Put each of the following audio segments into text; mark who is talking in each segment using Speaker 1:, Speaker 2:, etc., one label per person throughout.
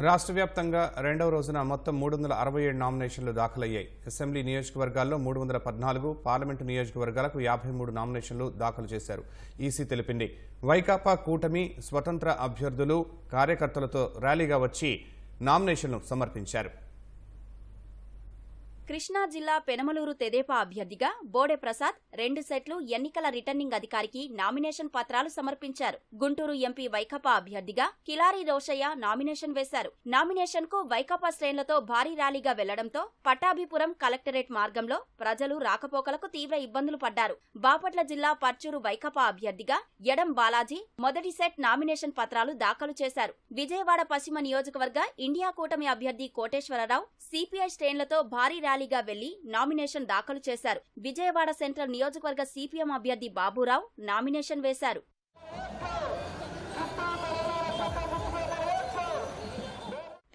Speaker 1: రాష్ట్ర వ్యాప్తంగా రెండవ రోజున మొత్తం మూడు వందల అరవై ఏడు నామినేషన్లు దాఖలయ్యాయి. అసెంబ్లీ నియోజకవర్గాల్లో మూడు వందల పద్నాలుగు పార్లమెంటు నియోజకవర్గాలకు యాభై మూడు నామినేషన్లు దాఖలు చేశారు. ఈసీ తెలిపింది. వైకాపా కూటమి స్వతంత్ర అభ్యర్థులు కార్యకర్తలతో ర్యాలీగా వచ్చి నామినేషన్లు సమర్పించారు.
Speaker 2: కృష్ణా జిల్లా పెనమలూరు తెదేపా అభ్యర్థిగా బోడే ప్రసాద్ రెండు సెట్లు ఎన్నికల రిటర్నింగ్ అధికారికి నామినేషన్ పత్రాలు సమర్పించారు. గుంటూరు ఎంపీ వైకాపా అభ్యర్థిగా కిలారి రోషయ్య నామినేషన్ వేశారు. నామినేషన్కు వైకాపా శ్రేణులతో భారీ ర్యాలీగా వెళ్ళడంతో పట్టాభిపురం కలెక్టరేట్ మార్గంలో ప్రజలు రాకపోకలకు తీవ్ర ఇబ్బందులు పడ్డారు. బాపట్ల జిల్లా పర్చూరు వైకాపా అభ్యర్థిగా ఎడం బాలాజీ మొదటి సెట్ నామినేషన్ పత్రాలు దాఖలు చేశారు. విజయవాడ పశ్చిమ నియోజకవర్గ ఇండియా కూటమి అభ్యర్థి కోటేశ్వరరావు సిపిఐ శ్రేణులతో భారీ ర్యాలీగా వెళ్ళి నామినేషన్ దాఖలు చేశారు. విజయవాడ సెంట్రల్ నియోజకవర్గ సిపిఎం అభ్యర్థి బాబురావు నామినేషన్ వేశారు.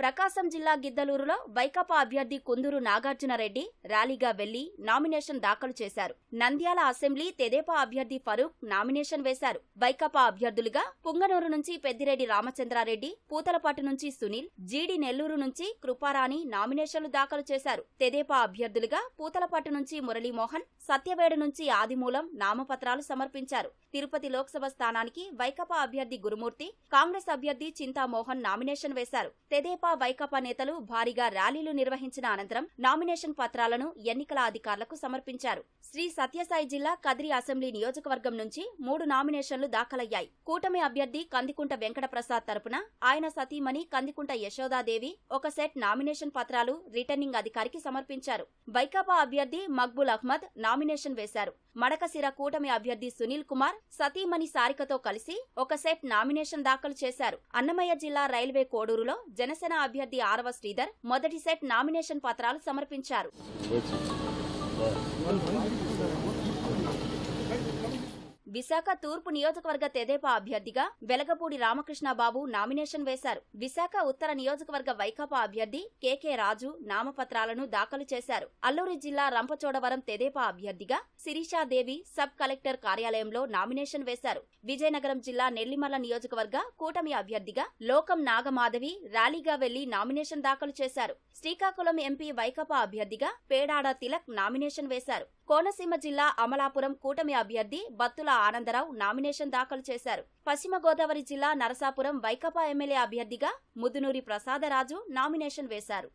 Speaker 2: ప్రకాశం జిల్లా గిద్దలూరులో వైకాపా అభ్యర్థి కుందూరు నాగార్జునరెడ్డి ర్యాలీగా వెళ్ళి నామినేషన్ దాఖలు చేశారు. నంద్యాల అసెంబ్లీ తెదేపా అభ్యర్థి ఫరూక్ నామినేషన్ వేశారు. వైకాపా అభ్యర్థులుగా పుంగనూరు నుంచి పెద్దిరెడ్డి రామచంద్రారెడ్డి పూతలపాటు నుంచి సునీల్ జీడి నెల్లూరు నుంచి కృపారాణి నామినేషన్లు దాఖలు చేశారు. తెదేపా అభ్యర్థులుగా పూతలపాటు నుంచి మురళీమోహన్ సత్యవేడు నుంచి ఆదిమూలం నామపత్రాలు సమర్పించారు. తిరుపతి లోక్సభ స్థానానికి వైకాపా అభ్యర్థి గురుమూర్తి కాంగ్రెస్ అభ్యర్థి చింతామోహన్ నామినేషన్ వేశారు. తెదేపా వైకాపా నేతలు భారీగా ర్యాలీలు నిర్వహించిన అనంతరం నామినేషన్ పత్రాలను ఎన్నికల అధికారులకు సమర్పించారు. శ్రీ సత్యసాయి జిల్లా కదిరి అసెంబ్లీ నియోజకవర్గం నుంచి మూడు నామినేషన్లు దాఖలయ్యాయి. కూటమి అభ్యర్థి కందికుంట వెంకట ప్రసాద్ తరపున ఆయన సతీమణి కందికుంట యశోదాదేవి ఒక సెట్ నామినేషన్ పత్రాలు రిటర్నింగ్ అధికారికి సమర్పించారు. వైకాపా అభ్యర్థి మక్బుల్ అహ్మద్ నామినేషన్ వేశారు. మడకసిర కూటమి అభ్యర్థి సునీల్ కుమార్ సతీమణి సారికతో కలిసి ఒక సెట్ నామినేషన్ దాఖలు చేశారు. అన్నమయ్య జిల్లా రైల్వే కోడూరులో జనసేన అభ్యర్థి ఆరవ శ్రీధర్ మొదటి సెట్ నామినేషన్ పత్రాలు సమర్పించారు. విశాఖ తూర్పు నియోజకవర్గ తెదేపా అభ్యర్థిగా వెలగపూడి రామకృష్ణబాబు నామినేషన్ వేశారు. విశాఖ ఉత్తర నియోజకవర్గ వైకాపా అభ్యర్థి కెకే రాజు నామపత్రాలను దాఖలు చేశారు. అల్లూరి జిల్లా రంపచోడవరం తెదేపా అభ్యర్థిగా శిరీషాదేవి సబ్ కలెక్టర్ కార్యాలయంలో నామినేషన్ వేశారు. విజయనగరం జిల్లా నెల్లిమర్ల నియోజకవర్గ కూటమి అభ్యర్థిగా లోకం నాగమాధవి ర్యాలీగా వెళ్ళి నామినేషన్ దాఖలు చేశారు. శ్రీకాకుళం ఎంపీ వైకాపా అభ్యర్థిగా పేడాడ తిలక్ నామినేషన్ వేశారు. కోనసీమ జిల్లా అమలాపురం కూటమి అభ్యర్థి బత్తుల ఆనందరావు నామినేషన్ దాఖలు చేశారు. పశ్చిమ గోదావరి జిల్లా నరసాపురం వైకాపా ఎమ్మెల్యే అభ్యర్థిగా ముదునూరి ప్రసాదరాజు నామినేషన్ వేశారు.